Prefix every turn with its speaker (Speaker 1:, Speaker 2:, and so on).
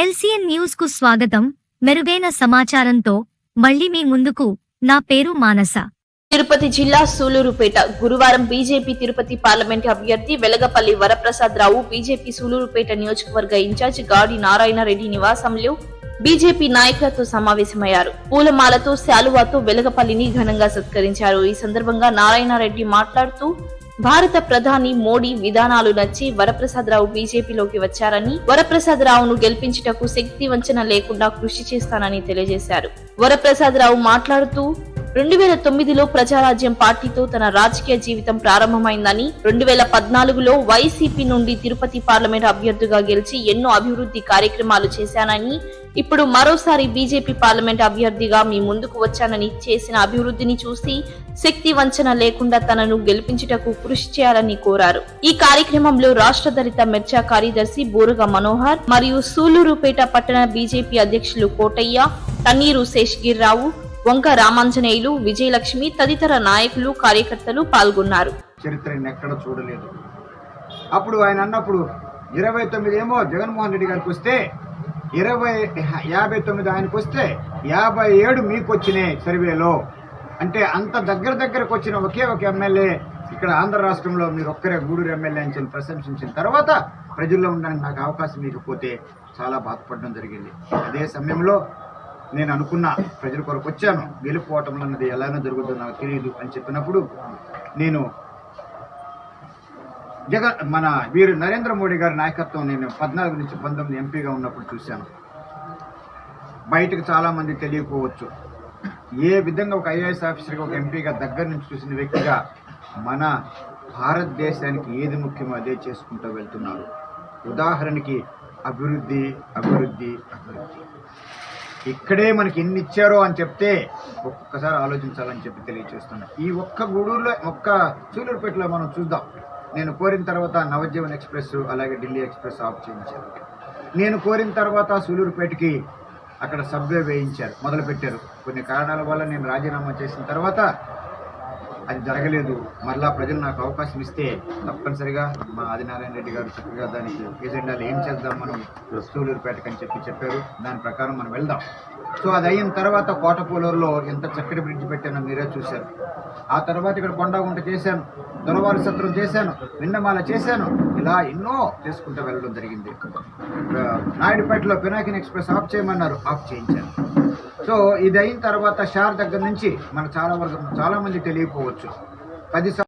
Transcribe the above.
Speaker 1: LCN న్యూస్కు స్వాగతం. మెరుగైన సమాచారంతో మళ్ళీ మీ ముందుకు నా పేరు మానస.
Speaker 2: తిరుపతి జిల్లా సూలూరుపేట గురువారం బీజేపీ తిరుపతి పార్లమెంట్ అభ్యర్థి వెలగపల్లి వరప్రసాద్ రావు బీజేపీ సూలూరుపేట నియోజకవర్గ ఇన్ఛార్జ్ గాడి నారాయణ రెడ్డి నివాసంలో బీజేపీ నాయకులతో సమావేశమయ్యారు. పూలమాలతో శాలువాతో వెలగపల్లిని ఘనంగా సత్కరించారు. ఈ సందర్భంగా నారాయణ రెడ్డి మాట్లాడుతూ భారత ప్రధాని మోడీ విధానాలు నచ్చి వరప్రసాదరావు బీజేపీలోకి వచ్చారని వరప్రసాదరావును గెలిపించుటకు శక్తి వంచన లేకుండా కృషి చేస్తానని తెలియజేశారు. వరప్రసాదరావు మాట్లాడుతూ రెండు వేల తొమ్మిదిలో ప్రజారాజ్యం పార్టీతో తన రాజకీయ జీవితం ప్రారంభమైందని రెండు వేల పద్నాలుగులో వైసీపీ నుండి తిరుపతి పార్లమెంట్ అభ్యర్థిగా గెలిచి ఎన్నో అభివృద్ధి కార్యక్రమాలు చేశానని ఇప్పుడు మరోసారి బీజేపీ పార్లమెంట్ అభ్యర్థిగా మీ ముందుకు వచ్చానని చేసిన అభివృద్ధిని చూసి శక్తి వంచన లేకుండా తనను గెలిపించుటకు కృషి చేయాలని కోరారు. ఈ కార్యక్రమంలో రాష్ట్ర దళిత మెర్చా కార్యదర్శి బోరుగ మనోహర్ మరియు సూలూరుపేట పట్టణ బీజేపీ అధ్యక్షులు కోటయ్య తన్నీరు శేషగిరిరావు వంక రామాంజనేయులు విజయలక్ష్మి తదితర నాయకులు కార్యకర్తలు పాల్గొన్నారు.
Speaker 3: చరిత్ర ఎక్కడ చూడలేదు. అప్పుడు ఆయన అన్నప్పుడు ఇరవై తొమ్మిది ఏమో జగన్మోహన్ రెడ్డి గారికి వస్తే ఇరవై యాభై తొమ్మిది ఆయనకు వస్తే యాభై ఏడు మీకు వచ్చినాయి సర్వేలో. అంటే అంత దగ్గర దగ్గరకు వచ్చిన ఒకే ఒక ఎమ్మెల్యే ఇక్కడ ఆంధ్ర రాష్ట్రంలో మీరు ఒక్కరే గూడూరు ఎమ్మెల్యే అని చెప్పి ప్రశంసించిన తర్వాత ప్రజల్లో ఉండడానికి నాకు అవకాశం ఇకపోతే చాలా బాధపడడం జరిగింది. అదే సమయంలో నేను అనుకున్న ప్రజల కొరకు వచ్చాను. గెలుపుకోవటం అన్నది ఎలానో జరుగుతుందో నాకు తెలియదు అని చెప్పినప్పుడు నేను జగన్ మన వీరు నరేంద్ర మోడీ గారి నాయకత్వం నేను పద్నాలుగు నుంచి పంతొమ్మిది ఎంపీగా ఉన్నప్పుడు చూశాను. బయటకు చాలామంది తెలియకపోవచ్చు. ఏ విధంగా ఒక ఐఏఎస్ ఆఫీసర్గా ఒక ఎంపీగా దగ్గర నుంచి చూసిన వ్యక్తిగా మన భారతదేశానికి ఏది ముఖ్యమో అదే చేసుకుంటూ వెళ్తున్నారు. ఉదాహరణకి అభివృద్ధి అభివృద్ధి అభివృద్ధి. ఇక్కడే మనకి ఎన్ని ఇచ్చారో అని చెప్తే ఒక్కసారి ఆలోచించాలని చెప్పి తెలియచేస్తున్నా. ఈ ఒక్క గూడూరులో ఒక్క సూలూరుపేటలో మనం చూద్దాం. నేను కోరిన తర్వాత నవజీవన్ ఎక్స్ప్రెస్ అలాగే ఢిల్లీ ఎక్స్ప్రెస్ ఆఫ్ చేయించారు. నేను కోరిన తర్వాత సూలూరుపేటకి అక్కడ సబ్వే వేయించారు మొదలుపెట్టారు. కొన్ని కారణాల వల్ల నేను రాజీనామా చేసిన తర్వాత అది జరగలేదు. మరలా ప్రజలు నాకు అవకాశం ఇస్తే తప్పనిసరిగా మా ఆదినారాయణ రెడ్డి గారు చక్కగా దానికి ఎజెండాలు ఏం చేద్దాం మనం సూలూరుపేటకు అని చెప్పి చెప్పారు. దాని ప్రకారం మనం వెళ్దాం. సో అది అయిన తర్వాత కోటపూలూరులో ఎంత చక్కటి బ్రిడ్జ్ పెట్టానో మీరే చూశారు. ఆ తర్వాత ఇక్కడ కొండగుంట చేశాను. దొరవారి సత్రం చేశాను. నిన్నమాల చేశాను. ఇలా ఎన్నో చేసుకుంటూ వెళ్ళడం జరిగింది. నాయుడుపేటలో పినాకిన్ ఎక్స్ప్రెస్ ఆఫ్ చేయమన్నారు. ఆఫ్ చేయించాను. సో ఇది అయిన తర్వాత షార్ దగ్గర నుంచి మన చాలా వరకు చాలా మంది తెలియకపోవచ్చు. పది సం-